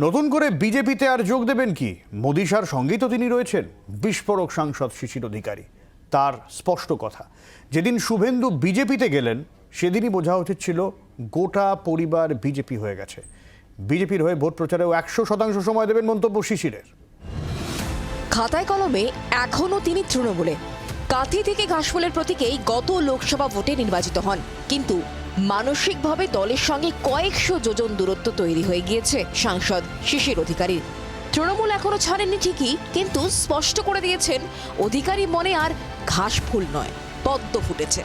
নতুন করে বিজেপিতে আর যোগ দেবেন কি? মোদী সার সঙ্গেই তো তিনি রয়েছেন, বিস্ফোরক সাংসদ শিশির অধিকারী। তার স্পষ্ট কথা, যেদিন শুভেন্দু বিজেপিতে গেলেন, সেদিনই বোঝা উচিত ছিল গোটা পরিবার বিজেপি হয়ে গেছে। বিজেপির হয়ে ভোট প্রচারেও একশো শতাংশ সময় দেবেন মন্তব্য শিশিরের। খাতায় কলমে, এখনও তিনি তৃণমূলে। কাঁথি থেকে ঘাসফুলের প্রতীকেই গত লোকসভা ভোটে নির্বাচিত হন। কিন্তু মানসিকভাবে দলের সঙ্গে কয়েকশো যোজন দূরত্ব তৈরি হয়ে গিয়েছে সাংসদ শিশির অধিকারীর তৃণমূল এখনও ছাড়েননি ঠিকই, কিন্তু স্পষ্ট করে দিয়েছেন, অধিকারী মনে আর ঘাস ফুল নয়, পদ্ম ফুটেছে।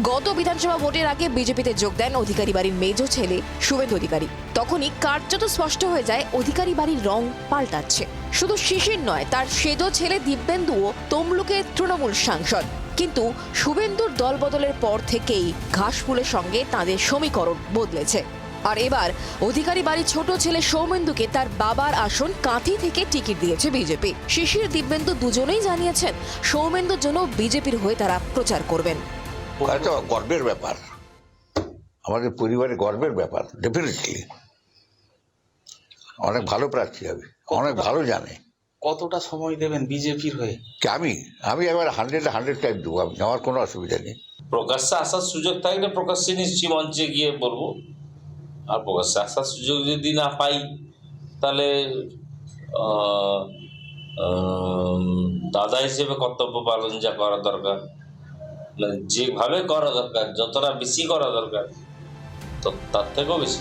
গত বিধানসভা ভোটের আগে বিজেপিতে যোগ দেন অধিকারী বাড়ির মেজ ছেলে শুভেন্দু অধিকারী। তখনই কার্যত স্পষ্ট হয়ে যায় অধিকারী বাড়ির রং পাল্টাচ্ছে। শুধু শিশির নয়, তার সেজ ছেলে দিব্যেন্দুও তমলুকের তৃণমূল সাংসদ। কিন্তু শুভেন্দুর দলবদলের পর থেকেই ঘাসফুলের সঙ্গে তাদের সমীকরণ বদলেছে। আর এবার অধিকারী বাড়ির ছোট ছেলে সৌমেন্দুকে তার বাবার আসন কাঁথি থেকে টিকিট দিয়েছে বিজেপি। শিশির, দিব্যেন্দু দুজনেই জানিয়েছেন, সৌমেন্দুর জন্য বিজেপির হয়ে তারা প্রচার করবেন। একটা গর্বের ব্যাপার। আমাদের পরিবারে গর্বের ব্যাপার ডেফিনেটলি অনেক ভালো প্রার্থী হবে অনেক ভালো জানে। কতটা সময় দেবেন বিজেপির হয়ে? কি আমি? আমি এবার হান্ড্রেড হান্ড্রেড টাইম দেবো আমি আমার কোনো অসুবিধা নেই। প্রকাশ্যে আসার সুযোগ থাকলে প্রকাশ্যে নিশ্চয়ই মঞ্চে গিয়ে বলব। আর প্রকাশ্যে আসার সুযোগ যদি না পাই তাহলে দাদা হিসেবে কর্তব্য পালন যা করা দরকার। যেভাবে করা দরকার, যতটা বেশি করা দরকার, তো তার থেকেও বেশি।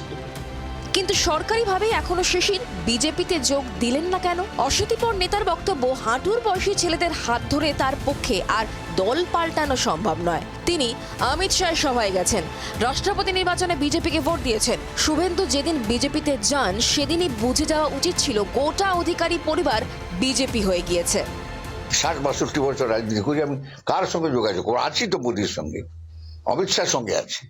কিন্তু সরকারিভাবে এখনও শিশির বিজেপিতে যোগ দিলেন না কেন? অশীতিপর নেতার বক্তব্য, হাঁটুর বয়সী ছেলেদের হাত ধরে তার পক্ষে আর দল পাল্টানো সম্ভব নয়। তিনি অমিত শাহের সভায় গেছেন। রাষ্ট্রপতি নির্বাচনে বিজেপিকে ভোট দিয়েছেন। শুভেন্দু যেদিন বিজেপিতে যান, সেদিনই বুঝে যাওয়া উচিত ছিল গোটা অধিকারী পরিবার বিজেপি হয়ে গিয়েছে। ষাট বাষট্টি বছর রাজনীতি করি, আমি কার সঙ্গে যোগাযোগ করব? আছি তো মোদির সঙ্গে। অমিত শাহের সঙ্গে আছি।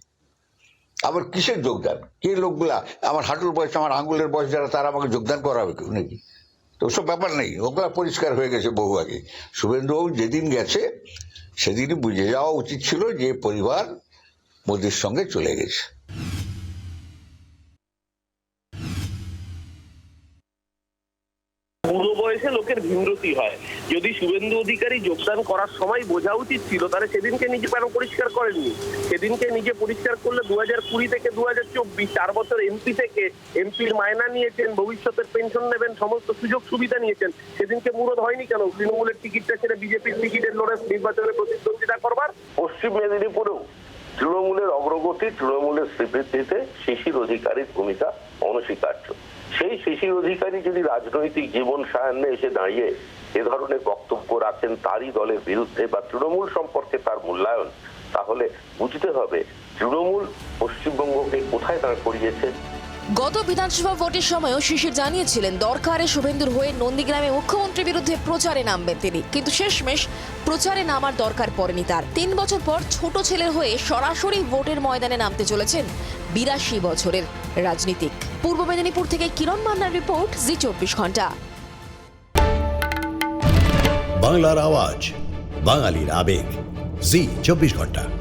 আবার কিসের যোগদান? কে লোকগুলা, আমার হাঁটুর বয়স, আমার আঙ্গুলের বয়স যারা, তারা আমাকে যোগদান করাবে কেউ নাকি? তো ওসব ব্যাপার নেই, ওগুলা পরিষ্কার হয়ে গেছে বহু আগে। শুভেন্দুবাবু যেদিন গেছে, সেদিনই বুঝে যাওয়া উচিত ছিল যে পরিবার মোদির সঙ্গে চলে গেছে। বুড়ো বয়সে লোকের ভিমরতি হয়। যদি শুভেন্দু অধিকারী যোগদান করার সময় বোঝা উচিত ছিল, তাহলে সেদিনকে নিজে কেন পরিষ্কার করেননি? সেদিনকে নিজে পরিষ্কার করলে দু হাজার কুড়ি থেকে দু হাজার চব্বিশ, চার বছর এমপি থেকে এমপির মায়না নিয়েছেন, ভবিষ্যতের পেনশন নেবেন, সমস্ত সুযোগ সুবিধা নিয়েছেন, সেদিনকে মুরদ হয়নি কেন? তৃণমূলের টিকিটটা ছেড়ে বিজেপির টিকিটের লড়ে নির্বাচনে প্রতিদ্বন্দ্বিতা করবার? পশ্চিম মেদিনীপুরেও তৃণমূলের অগ্রগতি, তৃণমূলের স্বীকৃতিতে শিশির অধিকারীর ভূমিকা অনস্বীকার্য। সেই শিশির অধিকারী যদি রাজনৈতিক জীবন সায়ান্নে এসে দাঁড়িয়ে এ ধরনের বক্তব্য রাখেন, তারই দলের বিরুদ্ধে বা তৃণমূল সম্পর্কে তার মূল্যায়ন, তাহলে বুঝতে হবে তৃণমূল পশ্চিমবঙ্গকে কোথায় দাঁড় করিয়েছে। গত বিধানসভা ভোটের সময়ও শিশির জানিয়েছিলেন, দরকারে শুভেন্দুর হয়ে নন্দীগ্রামে মুখ্যমন্ত্রীর বিরুদ্ধে প্রচারে নামবেন তিনি। কিন্তু শেষমেশ প্রচারে নামার দরকার পড়েনি তার। তিন বছর পর ছোট ছেলের হয়ে সরাসরি ভোটের ময়দানে নামতে চলেছেন বিরাশি বছরের রাজনীতিক। পূর্ব মেদিনীপুর থেকে কিরণ মান্নার রিপোর্ট, জি চব্বিশ ঘণ্টা। বাংলার আওয়াজ, বাঙালির আবেগ। জি চব্বিশ ঘণ্টা।